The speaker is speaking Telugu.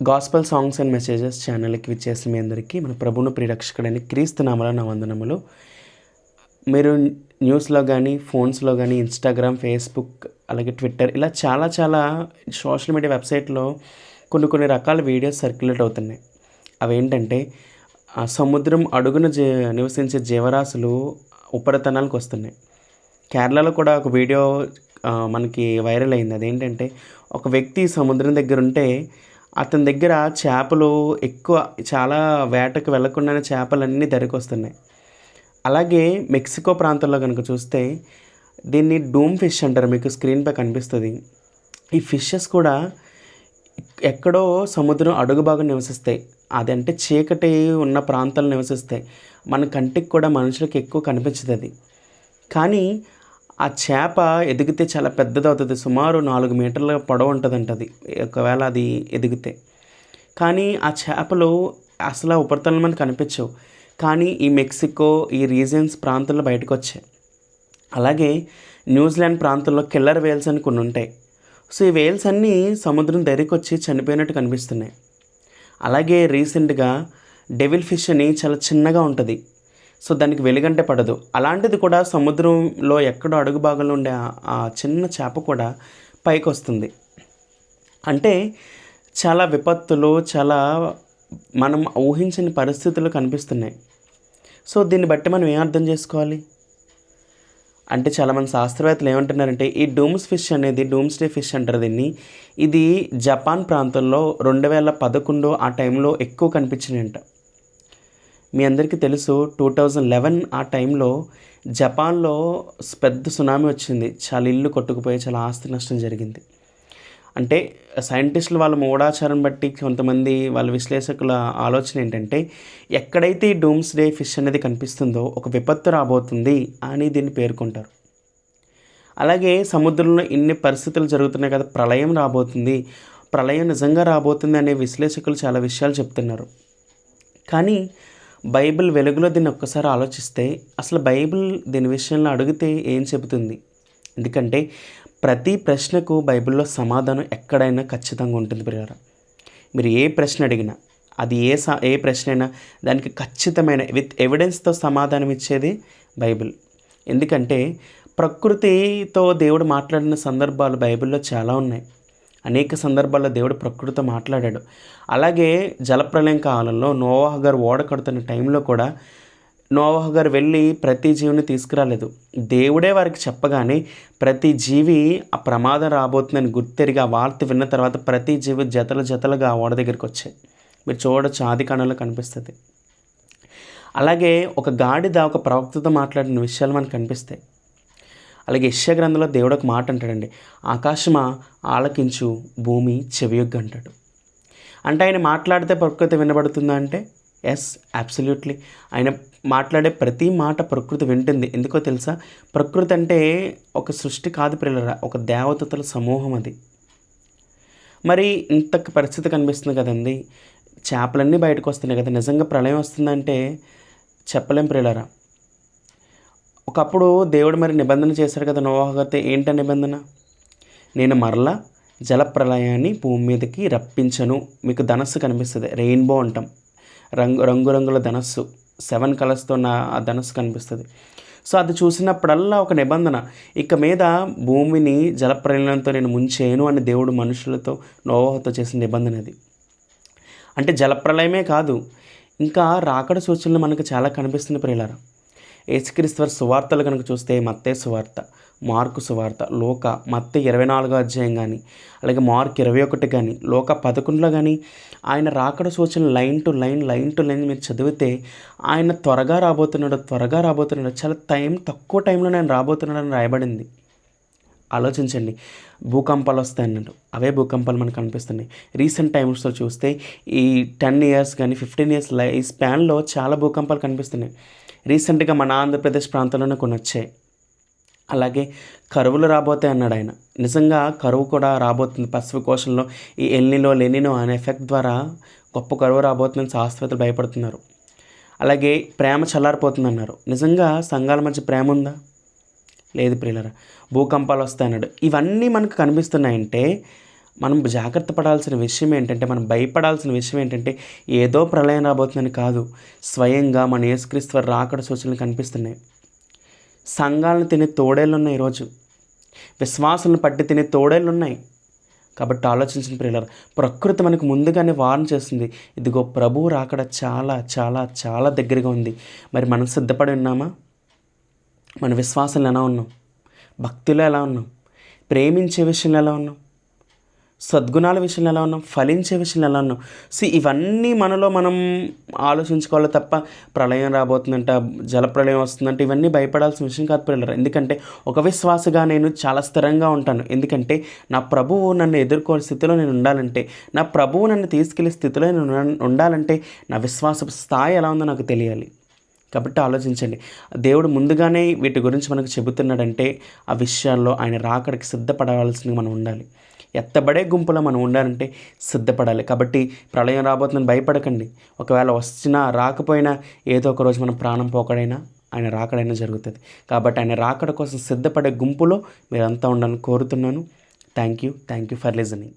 గాస్పల్ సాంగ్స్ అండ్ మెసేజెస్ ఛానల్కి విచ్చేసి మీ అందరికీ మన ప్రభును ప్రిరక్షకుడని క్రీస్తు నామల నా వందనములు. మీరు న్యూస్లో కానీ ఫోన్స్లో కానీ ఇన్స్టాగ్రామ్ ఫేస్బుక్ అలాగే ట్విట్టర్ ఇలా చాలా చాలా సోషల్ మీడియా వెబ్సైట్లో కొన్ని కొన్ని రకాల వీడియోస్ సర్క్యులేట్ అవుతున్నాయి. అవేంటంటే ఆ సముద్రం అడుగున జీ నివసించే జీవరాశులు ఉపరితనాలకు వస్తున్నాయి. కేరళలో కూడా ఒక వీడియో మనకి వైరల్ అయింది. అదేంటంటే ఒక వ్యక్తి సముద్రం దగ్గర ఉంటే అతని దగ్గర చేపలు ఎక్కువ చాలా వేటకు వెళ్ళకుండానే చేపలన్నీ ధరికి వస్తున్నాయి అలాగే మెక్సికో ప్రాంతంలో కనుక చూస్తే దీన్ని డూమ్ ఫిష్ అంటారు మీకు స్క్రీన్పై కనిపిస్తుంది. ఈ ఫిషెస్ కూడా ఎక్కడో సముద్రం అడుగు భాగం నివసిస్తాయి. అదంటే చీకటి ఉన్న ప్రాంతాలు నివసిస్తాయి. మన కంటికి కూడా మనుషులకు ఎక్కువ కనిపించదు అది. కానీ ఆ చేప ఎదిగితే చాలా పెద్దదవుతుంది. సుమారు నాలుగు మీటర్ల పొడవు ఉంటుందంట అది. ఒకవేళ అది ఎదిగితే. కానీ ఆ చేపలు అసలు ఆ ఉపరితలం మనకు కనిపించవు. కానీ ఈ మెక్సికో ఈ రీజన్స్ ప్రాంతంలో బయటకు వచ్చాయి అలాగే న్యూజిలాండ్ ప్రాంతంలో కిల్లర్ వేల్స్ అని కొన్ని ఉంటాయి సో ఈ వేల్స్ అన్నీ సముద్రం దగ్గరికి వచ్చి చనిపోయినట్టు కనిపిస్తున్నాయి. అలాగే రీసెంట్గా డెవిల్ ఫిష్ అని చాలా చిన్నగా ఉంటుంది. సో దానికి వెలుగంటే పడదు. అలాంటిది కూడా సముద్రంలో ఎక్కడో అడుగు భాగంలో ఉండే ఆ- చిన్న చేప కూడా పైకి వస్తుంది. అంటే చాలా విపత్తులు చాలా మనం ఊహించని పరిస్థితులు కనిపిస్తున్నాయి. సో దీన్ని బట్టి మనం ఏం అర్థం చేసుకోవాలి? అంటే చాలామంది శాస్త్రవేత్తలు ఏమంటున్నారంటే ఈ డూమ్స్ ఫిష్ అనేది డూమ్స్ డే ఫిష్ అంటారు దీన్ని. ఇది జపాన్ ప్రాంతంలో రెండు వేల పదకొండు ఆ టైంలో ఎక్కువ కనిపించినాయంట. మీ అందరికీ తెలుసు టూ థౌజండ్ లెవెన్ ఆ టైంలో జపాన్లో పెద్ద సునామీ వచ్చింది. చాలా ఇల్లు కొట్టుకుపోయి చాలా ఆస్తి నష్టం జరిగింది. అంటే సైంటిస్టులు వాళ్ళ మూఢాచారం బట్టి కొంతమంది వాళ్ళ విశ్లేషకుల ఆలోచన ఏంటంటే ఎక్కడైతే ఈ డూమ్స్ డే ఫిష్ అనేది కనిపిస్తుందో ఒక విపత్తు రాబోతుంది అని దీన్ని పేర్కొంటారు. అలాగే సముద్రంలో ఇన్ని పరిస్థితులు జరుగుతున్నాయి కదా ప్రళయం రాబోతుంది. ప్రళయం నిజంగా రాబోతుంది అనే విశ్లేషకులు చాలా విషయాలు చెప్తున్నారు. కానీ బైబిల్ వెలుగులో దీన్ని ఒక్కసారి ఆలోచిస్తే అసలు బైబిల్ దీని విషయంలో అడిగితే ఏం చెబుతుంది? ఎందుకంటే ప్రతి ప్రశ్నకు బైబిల్లో సమాధానం ఎక్కడైనా ఖచ్చితంగా ఉంటుంది ప్రియార మీరు ఏ ప్రశ్న అడిగినా అది ఏ సా ఏ ప్రశ్న అయినా దానికి ఖచ్చితమైన విత్ ఎవిడెన్స్తో సమాధానం ఇచ్చేది బైబిల్. ఎందుకంటే ప్రకృతితో దేవుడు మాట్లాడిన సందర్భాలు బైబిల్లో చాలా ఉన్నాయి. అనేక సందర్భాల్లో దేవుడు ప్రకృతితో మాట్లాడాడు. అలాగే జలప్రలయం కాలంలో నోవాహ గారు ఓడ కడుతున్న టైంలో కూడా నోవాహ గారు వెళ్ళి ప్రతి జీవిని తీసుకురాలేదు. దేవుడే వారికి చెప్పగానే ప్రతి జీవి ఆ ప్రమాదం రాబోతుందని గుర్తెరిగి ఆ వార్త విన్న తర్వాత ప్రతి జీవి జతలు జతలుగా ఆ ఓడ దగ్గరికి వచ్చాయి. మీరు చూడొచ్చు ఆది కణంలో కనిపిస్తుంది. అలాగే ఒక గాడిద ఒక ప్రవక్తతో మాట్లాడిన విషయాలు మనకు కనిపిస్తాయి. అలాగే యశ్య గ్రంథంలో దేవుడు ఒక మాట అంటాడండి ఆకాశమా ఆలకించు భూమి చెవియొగ్గు అంటాడు. అంటే ఆయన మాట్లాడితే ప్రకృతి వినబడుతుందా అంటే ఎస్ అబ్సల్యూట్లీ ఆయన మాట్లాడే ప్రతి మాట ప్రకృతి వింటుంది. ఎందుకో తెలుసా? ప్రకృతి అంటే ఒక సృష్టి కాదు పిల్లరా ఒక దేవతల సమూహం అది. మరి ఇంత పరిస్థితి కనిపిస్తుంది కదండి చేపలన్నీ బయటకు వస్తున్నాయి కదా నిజంగా ప్రళయం వస్తుందంటే చెప్పలేం ప్రియులరా. ఒకప్పుడు దేవుడు మరి నిబంధన చేశాడు కదా నోవాహగతే ఏంట నిబంధన? నేను మరలా జలప్రలయాన్ని భూమి మీదకి రప్పించను మీకు ధనస్సు కనిపిస్తుంది. రెయిన్బో అంటాం. రంగు రంగురంగుల ధనస్సు. సెవెన్ కలర్స్తో నా ఆ ధనస్సు కనిపిస్తుంది. సో అది చూసినప్పుడల్లా ఒక నిబంధన ఇక మీద భూమిని జలప్రలయంతో నేను ముంచేయను అని దేవుడు మనుషులతో నోవాహతో చేసిన నిబంధన అది. అంటే జలప్రలయమే కాదు ఇంకా రాకడ సూచనలు మనకు చాలా కనిపిస్తుంది ప్రియులారా. యేసుక్రీశ్వర్ సువార్తలు కనుక చూస్తే మత్తే సువార్త మార్కు సువార్త లోక మత్తే ఇరవై నాలుగో అధ్యాయం కానీ అలాగే మార్క్ ఇరవై ఒకటి కానీ లోక పదకొండులో కానీ ఆయన రాకడ సూచన line to line line to line మీరు చదివితే ఆయన త్వరగా రాబోతున్నాడు త్వరగా రాబోతున్నాడు చాలా టైం తక్కువ టైంలో నేను రాబోతున్నాడని రాయబడింది. ఆలోచించండి. భూకంపాలు వస్తాయి అన్నట్టు అవే భూకంపాలు మనకు కనిపిస్తున్నాయి. రీసెంట్ టైమ్స్లో చూస్తే ఈ టెన్ ఇయర్స్ కానీ ఫిఫ్టీన్ ఇయర్స్ లై ఈ స్పాన్లో చాలా భూకంపాలు కనిపిస్తున్నాయి. రీసెంట్గా మన ఆంధ్రప్రదేశ్ ప్రాంతంలోనే కొన్ని వచ్చాయి. అలాగే కరువులు రాబోతాయి అన్నాడు ఆయన. నిజంగా కరువు కూడా రాబోతుంది. పసిఫిక్ కోశంలో ఈ ఎల్నిలో లెనినో అనే ఎఫెక్ట్ ద్వారా గొప్ప కరువు రాబోతుందని శాస్త్రవేత్తలు భయపడుతున్నారు. అలాగే ప్రేమ చల్లారిపోతుంది అన్నారు నిజంగా సంఘాల మధ్య ప్రేమ ఉందా? లేదు ప్రియులరా భూకంపాలు వస్తాయన్నాడు ఇవన్నీ మనకు కనిపిస్తున్నాయంటే మనం జాగ్రత్త పడాల్సిన విషయం ఏంటంటే మనం భయపడాల్సిన విషయం ఏంటంటే ఏదో ప్రళయం రాబోతుందని కాదు. స్వయంగా మన యేసుక్రీస్తు రాకడ సూచనలు కనిపిస్తున్నాయి. సంఘాలను తినే తోడేళ్ళు ఉన్నాయి ఈరోజు. విశ్వాసాలను పట్టి తినే తోడేళ్ళు ఉన్నాయి కాబట్టి ఆలోచించిన ప్రియులరా ప్రకృతి మనకు ముందుగానే వార్న్ చేస్తుంది. ఇదిగో ప్రభువు రాకడ చాలా చాలా చాలా దగ్గరగా ఉంది. మరి మనం సిద్ధపడి ఉన్నామా? మన విశ్వాసంలో ఎలా ఉన్నాం? భక్తిలో ఎలా ఉన్నాం? ప్రేమించే విషయంలో ఎలా ఉన్నాం? సద్గుణాల విషయంలో ఎలా ఉన్నాం? ఫలించే విషయంలో ఎలా ఉన్నాం? సో ఇవన్నీ మనలో మనం ఆలోచించుకోవాలి తప్ప ప్రళయం రాబోతుందంట జలప్రళయం వస్తుందంటే ఇవన్నీ భయపడాల్సిన విషయం కాదు పిల్లలు ఎందుకంటే ఒక విశ్వాసగా నేను చాలా స్థిరంగా ఉంటాను. ఎందుకంటే నా ప్రభువు నన్ను ఎదుర్కోని స్థితిలో నేను ఉండాలంటే నా ప్రభువు నన్ను తీసుకెళ్ళే స్థితిలో నేను ఉండాలంటే నా విశ్వాస స్థాయి ఎలా ఉందో నాకు తెలియాలి. కాబట్టి ఆలోచించండి. దేవుడు ముందుగానే వీటి గురించి మనకు చెబుతున్నాడంటే ఆ విషయాల్లో ఆయన రాకడికి సిద్ధపడవలసింది మనం ఉండాలి. ఎత్తబడే గుంపులో మనం ఉండాలంటే సిద్ధపడాలి. కాబట్టి ప్రళయం రాబోతుందని భయపడకండి. ఒకవేళ వచ్చినా రాకపోయినా ఏదో ఒక రోజు మనం ప్రాణం పోకడైనా ఆయన రాకడైనా జరుగుతుంది. కాబట్టి ఆయన రాకడ కోసం సిద్ధపడే గుంపులో మీరంతా ఉండాలని కోరుతున్నాను. Thank you thank you for listening